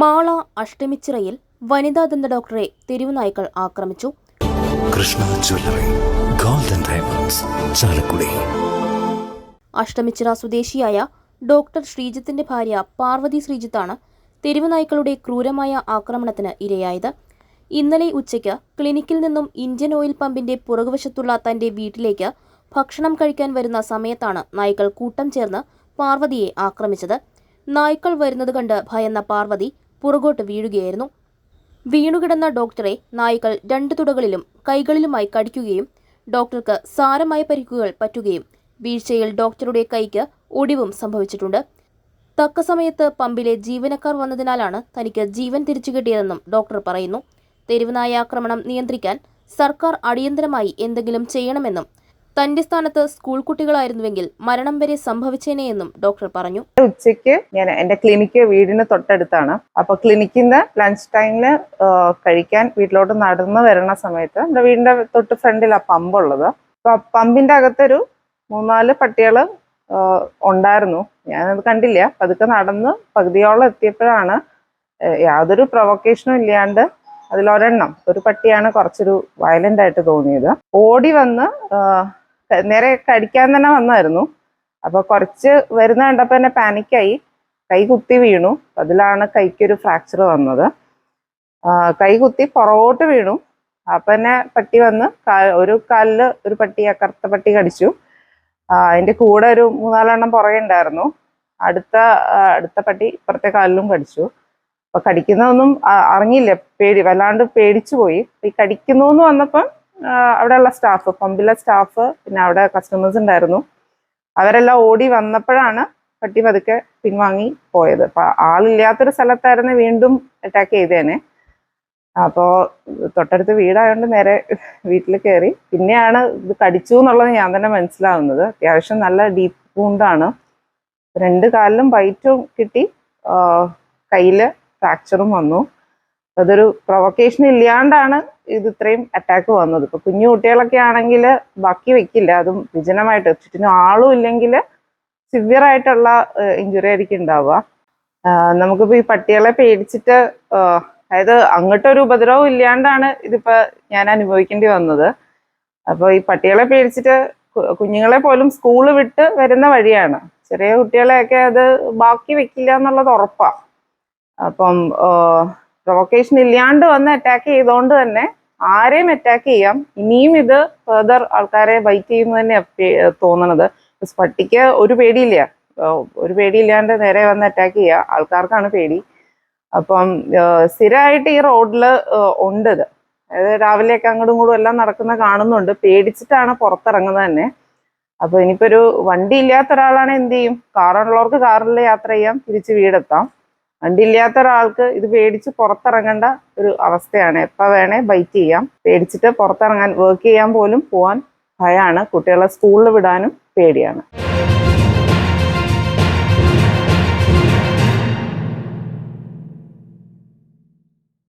മാള അഷ്ടമിച്ചിറയിൽ വനിതാ ദന്ത ഡോക്ടറെ തെരുവ് നായ്ക്കൾ ആക്രമിച്ചു. Krishna jewellery golden diamonds Chalakudy. Ashtamichira സ്വദേശിയായ ഡോക്ടർ ശ്രീജിത്തിന്റെ ഭാര്യ പാർവതി ശ്രീജിത്താണ് തെരുവ് നായ്ക്കളുടെ ക്രൂരമായ ആക്രമണത്തിന് ഇരയായത്. ഇന്നലെ ഉച്ചയ്ക്ക് ക്ലിനിക്കിൽ നിന്നും ഇന്ത്യൻ ഓയിൽ പമ്പിന്റെ പുറകുവശത്തുള്ള തന്റെ വീട്ടിലേക്ക് ഭക്ഷണം കഴിക്കാൻ വരുന്ന സമയത്താണ് നായ്ക്കൾ കൂട്ടം ചേർന്ന് പാർവതിയെ ആക്രമിച്ചത്. നായ്ക്കൾ വരുന്നത് കണ്ട് ഭയന്ന പാർവതി പുറകോട്ട് വീഴുകയായിരുന്നു. വീണുകിടന്ന ഡോക്ടറെ നായ്ക്കൾ രണ്ട് തുടകളിലും കൈകളിലുമായി കടിക്കുകയും ഡോക്ടർക്ക് സാരമായ പരിക്കുകൾ പറ്റുകയും വീഴ്ചയിൽ ഡോക്ടറുടെ കൈക്ക് ഒടിവും സംഭവിച്ചിട്ടുണ്ട്. തക്ക സമയത്ത് പമ്പിലെ ജീവനക്കാർ വന്നതിനാലാണ് തനിക്ക് ജീവൻ തിരിച്ചു കിട്ടിയതെന്നും ഡോക്ടർ പറയുന്നു. തെരുവുനായ ആക്രമണം നിയന്ത്രിക്കാൻ സർക്കാർ അടിയന്തരമായി എന്തെങ്കിലും ചെയ്യണമെന്നും തന്റെ സ്ഥാനത്ത് സ്കൂൾ കുട്ടികളായിരുന്നുവെങ്കിൽ മരണം വരെ സംഭവിച്ചേനെയെന്നും ഡോക്ടർ പറഞ്ഞു. ഉച്ചയ്ക്ക് ഞാൻ എന്റെ ക്ലിനിക്ക് വീടിന് തൊട്ടടുത്താണ്. അപ്പൊ ക്ലിനിക്കിൽ നിന്ന് ലഞ്ച് ടൈമിൽ കഴിക്കാൻ വീട്ടിലോട്ട് നടന്നു വരുന്ന സമയത്ത് എന്റെ വീടിന്റെ തൊട്ട് പമ്പ് പമ്പുള്ളത്. അപ്പൊ പമ്പിന്റെ അകത്തൊരു മൂന്നാൽ പട്ടികൾ ഉണ്ടായിരുന്നു. ഞാനത് കണ്ടില്ല. പതുക്കെ നടന്ന് പകുതിയോളം എത്തിയപ്പോഴാണ് യാതൊരു പ്രൊവക്കേഷനും ഇല്ലാണ്ട് അതിലൊരെണ്ണം ഒരു പട്ടിയാണ് കുറച്ചൊരു വയലന്റ് ആയിട്ട് തോന്നിയത്. ഓടി വന്ന് നേരെ കടിക്കാൻ തന്നെ വന്നായിരുന്നു. അപ്പൊ കുറച്ച് വരുന്ന കണ്ടപ്പോ തന്നെ പാനിക്കായി കൈ കുത്തി വീണു. അതിലാണ് കൈക്കൊരു ഫ്രാക്ചർ വന്നത്. കൈ കുത്തി പുറകോട്ട് വീണു. അപ്പൊ തന്നെ പട്ടി വന്ന് ഒരു കാലിൽ ഒരു പട്ടി കറുത്ത പട്ടി കടിച്ചു. അതിന്റെ കൂടെ ഒരു മൂന്നാലെണ്ണം പുറകെ ഉണ്ടായിരുന്നു. അടുത്ത അടുത്ത പട്ടി ഇപ്പുറത്തെ കാലിലും കടിച്ചു. അപ്പൊ കടിക്കുന്നതൊന്നും അറിഞ്ഞില്ല. പേടി വല്ലാണ്ട് പേടിച്ചു പോയി. ഈ കടിക്കുന്നു എന്ന് വന്നപ്പം അവിടെയുള്ള സ്റ്റാഫ് പമ്പിലെ സ്റ്റാഫ് പിന്നെ അവിടെ കസ്റ്റമേഴ്സ് ഉണ്ടായിരുന്നു. അവരെല്ലാം ഓടി വന്നപ്പോഴാണ് പട്ടി പതുക്കെ പിൻവാങ്ങി പോയത്. അപ്പൊ ആളില്ലാത്തൊരു സ്ഥലത്തായിരുന്നു വീണ്ടും അറ്റാക്ക് ചെയ്തേനെ. അപ്പോ തൊട്ടടുത്ത് വീടായതുകൊണ്ട് നേരെ വീട്ടിൽ കയറി പിന്നെയാണ് ഇത് കടിച്ചു എന്നുള്ളത് ഞാൻ തന്നെ മനസ്സിലാവുന്നത്. അത്യാവശ്യം നല്ല ഡീപ്പ് പൂണ്ടാണ് രണ്ട് കാലിലും ബൈറ്റും കിട്ടി. കയ്യിൽ ഫ്രാക്ചറും വന്നു. അതൊരു പ്രൊവക്കേഷൻ ഇല്ലാണ്ടാണ് ഇത് ഇത്രയും അറ്റാക്ക് വന്നത്. ഇപ്പൊ കുഞ്ഞു കുട്ടികളൊക്കെ ആണെങ്കിൽ ബാക്കി വെക്കില്ല. അതും വിജനമായിട്ട് ചുറ്റിനും ആളും ഇല്ലെങ്കിൽ സിവിയർ ആയിട്ടുള്ള ഇഞ്ചുറി ആയിരിക്കും ഉണ്ടാവുക നമുക്കിപ്പോൾ നമുക്കിപ്പോ ഈ പട്ടികളെ പേടിച്ചിട്ട് അതായത് അങ്ങോട്ടൊരു ഉപദ്രവം ഇല്ലാണ്ടാണ് ഇതിപ്പോ ഞാൻ അനുഭവിക്കേണ്ടി വന്നത്. അപ്പോൾ ഈ പട്ടികളെ പേടിച്ചിട്ട് കുഞ്ഞുങ്ങളെ പോലും സ്കൂൾ വിട്ട് വരുന്ന വഴിയാണ്. ചെറിയ കുട്ടികളെയൊക്കെ അത് ബാക്കി വെക്കില്ല എന്നുള്ളത് ഉറപ്പാ. അപ്പം പ്രൊവക്കേഷൻ ഇല്ലാണ്ട് വന്ന് അറ്റാക്ക് ചെയ്തുകൊണ്ട് തന്നെ ആരെയും അറ്റാക്ക് ചെയ്യാം. ഇനിയും ഇത് ഫെർദർ ആൾക്കാരെ ബൈറ്റ് ചെയ്യുന്നു തന്നെ തോന്നണത്. പട്ടിക്ക് ഒരു പേടിയില്ല. ഒരു പേടിയില്ലാണ്ട് നേരെ വന്ന് അറ്റാക്ക് ചെയ്യുക ആൾക്കാർക്കാണ് പേടി. അപ്പം സ്ഥിരമായിട്ട് ഈ റോഡിൽ ഉണ്ട് ഇത്. അതായത് രാവിലെയൊക്കെ അങ്ങോട്ടും ഇങ്ങോട്ടും എല്ലാം നടക്കുന്ന കാണുന്നുണ്ട്. പേടിച്ചിട്ടാണ് പുറത്തിറങ്ങുന്നത് തന്നെ. അപ്പൊ ഇനിയിപ്പോ ഒരു വണ്ടി ഇല്ലാത്ത ഒരാളാണ് എന്ത് ചെയ്യും? കാറുള്ളവർക്ക് കാറിൽ യാത്ര ചെയ്യാം. തിരിച്ച് വീടെത്താം. വണ്ടി ഇല്ലാത്ത ഒരാൾക്ക് ഇത് പേടിച്ച് പുറത്തിറങ്ങേണ്ട ഒരു അവസ്ഥയാണ്. എപ്പോൾ വേണേ ബൈറ്റ് ചെയ്യാം. പേടിച്ചിട്ട് പുറത്തിറങ്ങാൻ വർക്ക് ചെയ്യാൻ പോലും പോകാൻ ഭയമാണ് കുട്ടികളെ സ്കൂളിൽ വിടാനും പേടിയാണ്.